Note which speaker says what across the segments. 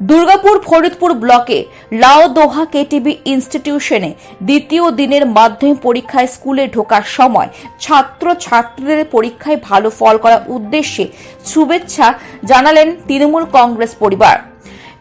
Speaker 1: দুর্গাপুর ফরিদপুর ব্লকে লাউদোহা কেটিবি ইনস্টিটিউশনে দ্বিতীয় দিনের মাধ্যমিক পরীক্ষায় স্কুলে ঢোকার সময় ছাত্র ছাত্রীদের পরীক্ষায় ভালো ফল করার উদ্দেশ্যে শুভেচ্ছা জানালেন তৃণমূল কংগ্রেস পরিবার।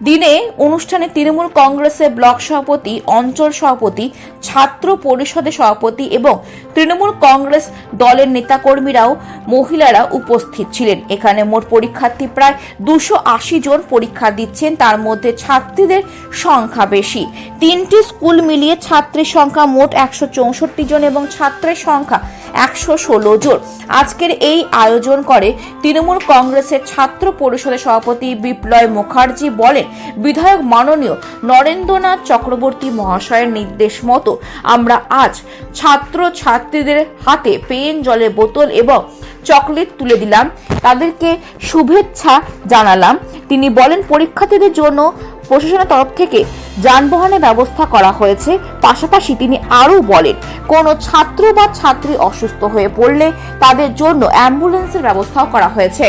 Speaker 1: দিনে অনুষ্ঠানে তৃণমূল কংগ্রেসের ব্লক সভাপতি, অঞ্চল সভাপতি, ছাত্র পরিষদের সভাপতি এবং তৃণমূল কংগ্রেস দলের নেতাকর্মীরাও মহিলারা উপস্থিত ছিলেন। এখানে মোট পরীক্ষার্থী প্রায় দুশো আশি জন পরীক্ষা দিচ্ছেন। তার মধ্যে ছাত্রীদের সংখ্যা বেশি। তিনটি স্কুল মিলিয়ে ছাত্রীর সংখ্যা মোট একশো চৌষট্টি জন এবং ছাত্রের সংখ্যা একশো ষোলো জন। আজকের এই আয়োজন করে তৃণমূল কংগ্রেসের ছাত্র পরিষদের সভাপতি বিপ্লয় মুখার্জি বলেন, বিধায়ক মাননীয় নরেন্দ্রনাথ চক্রবর্তী মহাশয়ের নির্দেশ মতো আমরা আজ ছাত্র ছাত্রীদের হাতে পেন জলের বোতল এবং চকলেট তুলে দিলাম। তাদেরকে শুভেচ্ছা জানালাম। তিনি বলেন, পরীক্ষার্থীদের জন্য প্রশাসনের তরফ থেকে যানবাহনের ব্যবস্থা করা হয়েছে। পাশাপাশি তিনি আরও বলেন, কোনো ছাত্র বা ছাত্রী অসুস্থ হয়ে পড়লে তাদের জন্য অ্যাম্বুলেন্সের ব্যবস্থাও করা হয়েছে।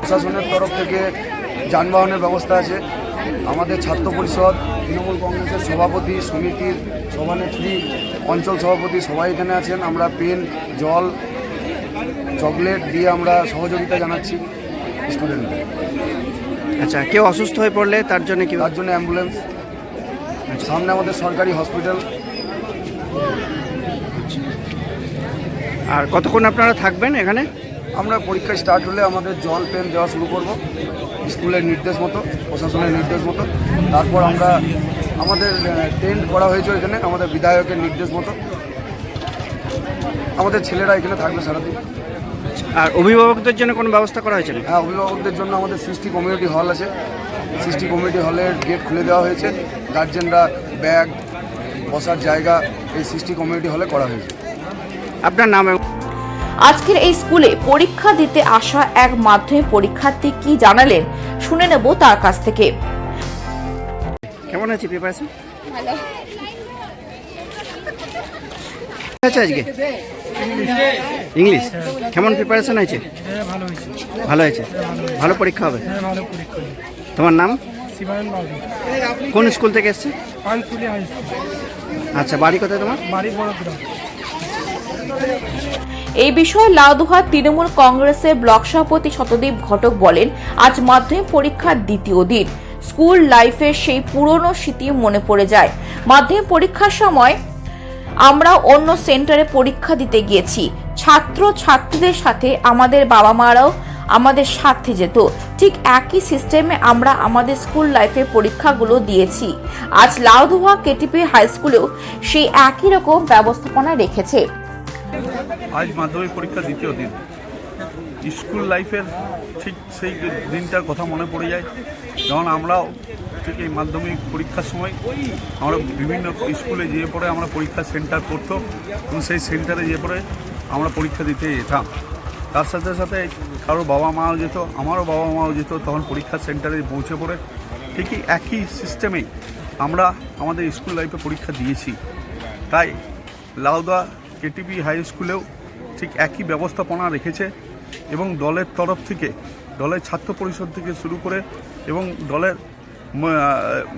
Speaker 2: প্রশাসনের তরফ থেকে যানবাহনের ব্যবস্থা আছে। আমাদের ছাত্র পরিষদ, তৃণমূল কংগ্রেসের সভাপতি, সমিতির সভানেত্রী, অঞ্চল সভাপতি সবাই এখানে আছেন। আমরা পেন, জল, চকলেট দিয়ে আমরা সহযোগিতা জানাচ্ছি স্টুডেন্টদের।
Speaker 3: আচ্ছা কেউ অসুস্থ হয়ে পড়লে তার জন্য কি
Speaker 2: তার জন্য অ্যাম্বুলেন্স সামনে আমাদের সরকারি হসপিটাল
Speaker 3: আর কতক্ষণ আপনারা থাকবেন এখানে?
Speaker 2: আমরা পরীক্ষা স্টার্ট হলে আমাদের জল পেন দেওয়া শুরু করব। স্কুলের নির্দেশ মতো প্রশাসনের নির্দেশ মতো। তারপর আমরা আমাদের টেন্ট করা হয়েছে এখানে আমাদের বিধায়কের নির্দেশ মতো। আমাদের ছেলেরা এখানে থাকবে সারাদিন।
Speaker 3: আর অভিভাবকদের জন্য কোনো ব্যবস্থা করা হয়েছে না
Speaker 2: হ্যাঁ অভিভাবকদের জন্য আমাদের সৃষ্টি কমিউনিটি হল আছে। সৃষ্টি কমিউনিটি হলের গেট খুলে দেওয়া হয়েছে। গার্জেনরা ব্যাগ বসার জায়গা এই সৃষ্টি কমিউনিটি হলে করা হয়েছে।
Speaker 3: আপনার নাম
Speaker 1: আজকের এই স্কুলে পরীক্ষা দিতে আসা এক মাধ্যমিক পরীক্ষার্থী কি জানালেন শুনে নেব তার কাছ থেকে।
Speaker 3: কেমন আছে প্রিপারেশন আছে আজকে? ইংলিশ? কেমন প্রিপারেশন হয়েছে?
Speaker 4: হ্যাঁ ভালো হয়েছে।
Speaker 3: ভালো পরীক্ষা হবে?
Speaker 4: ভালো পরীক্ষা হয়েছে।
Speaker 3: তোমার নাম কোন স্কুল থেকে এসছে? আচ্ছা বাড়ি কোথায় তোমার?
Speaker 4: বাড়ি
Speaker 1: এই বিষয়ে লাউদুহা তৃণমূল কংগ্রেসের ব্লক সভাপতি শতদীপ ঘটক বলেন আজ মাধ্যমিক পরীক্ষার দ্বিতীয় দিন। স্কুল লাইফের সেই পুরনো স্মৃতি মনে পড়ে যায়। মাধ্যমিক পরীক্ষার সময় আমরা অন্য সেন্টারে পরীক্ষা দিতে গিয়েছি। ছাত্র ছাত্রীদের সাথে আমাদের বাবা মারাও আমাদের সাথে যেত। ঠিক একই সিস্টেমে আমরা আমাদের স্কুল লাইফে পরীক্ষাগুলো দিয়েছি। আজ লাউদুহা কেটিপি হাই স্কুলেও সেই একই রকম ব্যবস্থাপনা রেখেছে।
Speaker 5: আজ মাধ্যমিক পরীক্ষা দ্বিতীয় দিন। স্কুল লাইফের ঠিক সেই দিনটার কথা মনে পড়ে যায়। যেমন আমরাও ঠিক এই মাধ্যমিক পরীক্ষার সময় আমরা বিভিন্ন স্কুলে যেয়ে পড়ে আমরা পরীক্ষা সেন্টার করতো এবং সেই সেন্টারে যেয়ে পড়ে আমরা পরীক্ষা দিতে যেতাম। তার সাথে সাথে কারও বাবা মাও যেত, আমারও বাবা মাও যেত, তখন পরীক্ষা সেন্টারে পৌঁছে পড়ে ঠিকই একই সিস্টেমে আমরা আমাদের স্কুল লাইফে পরীক্ষা দিয়েছি। তাই লাউদা কেটিপি হাই স্কুলেও ঠিক একই ব্যবস্থাপনা রেখেছে এবং দলের তরফ থেকে, দলের ছাত্র পরিষদ থেকে শুরু করে এবং দলের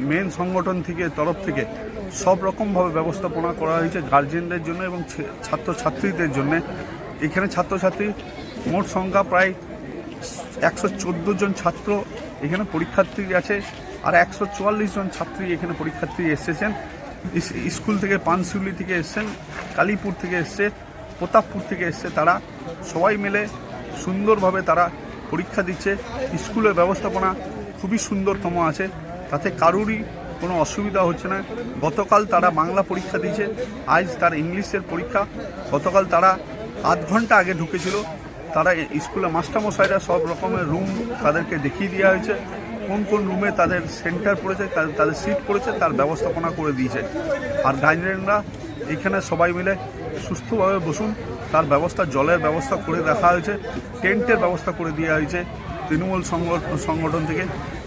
Speaker 5: মেন সংগঠন থেকে, তরফ থেকে সব রকমভাবে ব্যবস্থাপনা করা হয়েছে গার্জেনদের জন্য এবং ছাত্রছাত্রীদের জন্য। এখানে ছাত্রছাত্রী মোট সংখ্যা প্রায় একশো চোদ্দ জন ছাত্র এখানে পরীক্ষার্থী আছে আর একশো চুয়াল্লিশ জন ছাত্রী এখানে পরীক্ষার্থী এসেছেন। স্কুল থেকে পানশিউলি থেকে এসছেন, কালীপুর থেকে এসছে, প্রতাপপুর থেকে এসছে তারা। সবাই মিলে সুন্দরভাবে তারা পরীক্ষা দিচ্ছে। স্কুলের ব্যবস্থাপনা খুবই সুন্দরতম আছে। তাতে কারুরই কোনো অসুবিধা হচ্ছে না। গতকাল তারা বাংলা পরীক্ষা দিয়েছে, আজ তার ইংলিশের পরীক্ষা। গতকাল তারা আধ ঘণ্টা আগে ঢুকেছিল। তারা স্কুলে মাস্টারমশাইরা সব রকমের রুম তাদেরকে দেখিয়ে দেওয়া হয়েছে। কোন কোন রুমে তাদের সেন্টার পড়েছে তাদের সিট পড়েছে, তার ব্যবস্থাপনা করে দিয়েছে। আর গার্জেনরা এখানে সবাই মিলে সুস্থভাবে বসুন। তার ব্যবস্থা, জলের ব্যবস্থা করে রাখা হয়েছে। টেন্টের ব্যবস্থা করে দেওয়া হয়েছে। তৃণমূল সংগঠন থেকে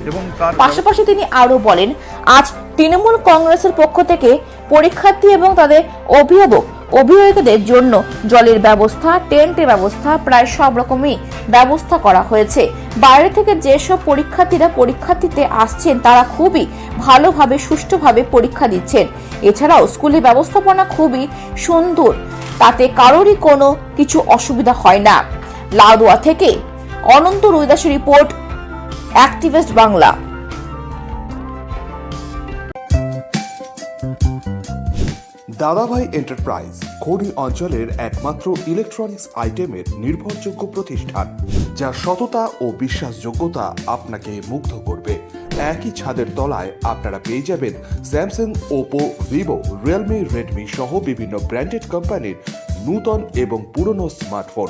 Speaker 5: এবং তার
Speaker 1: পাশাপাশি তিনি আরও বলেন, আজ তৃণমূল কংগ্রেসের পক্ষ থেকে পরীক্ষার্থী এবং তাদের অভিভাবক, অভিভাবকদের জন্য জলের ব্যবস্থা, টেন্টের ব্যবস্থা, প্রায় সব রকমই ব্যবস্থা করা হয়েছে। বাইরে থেকে যেসব পরীক্ষার্থীরা পরীক্ষার্থীতে আসছেন, তারা খুবই ভালোভাবে, সুষ্ঠুভাবে পরীক্ষা দিচ্ছেন। এছাড়াও স্কুলের ব্যবস্থাপনা খুবই সুন্দর, তাতে কারোরই কোনো কিছু অসুবিধা হয় না। লাউদোয়া থেকে Ananta রুইদাসের report, activist Bangla.
Speaker 6: Dadabhai enterprise খনি অঞ্চলের একমাত্র ইলেকট্রনিক্স আইটেমের নির্ভরযোগ্য প্রতিষ্ঠান, যা সততা ও বিশ্বাসযোগ্যতা আপনাকে মুগ্ধ করবে। একই ছাদের তলায় আপনারা পেয়ে যাবেন Samsung Oppo Vivo Realme Redmi সহ বিভিন্ন ব্র্যান্ডেড কোম্পানির নূতন এবং পুরনো স্মার্টফোন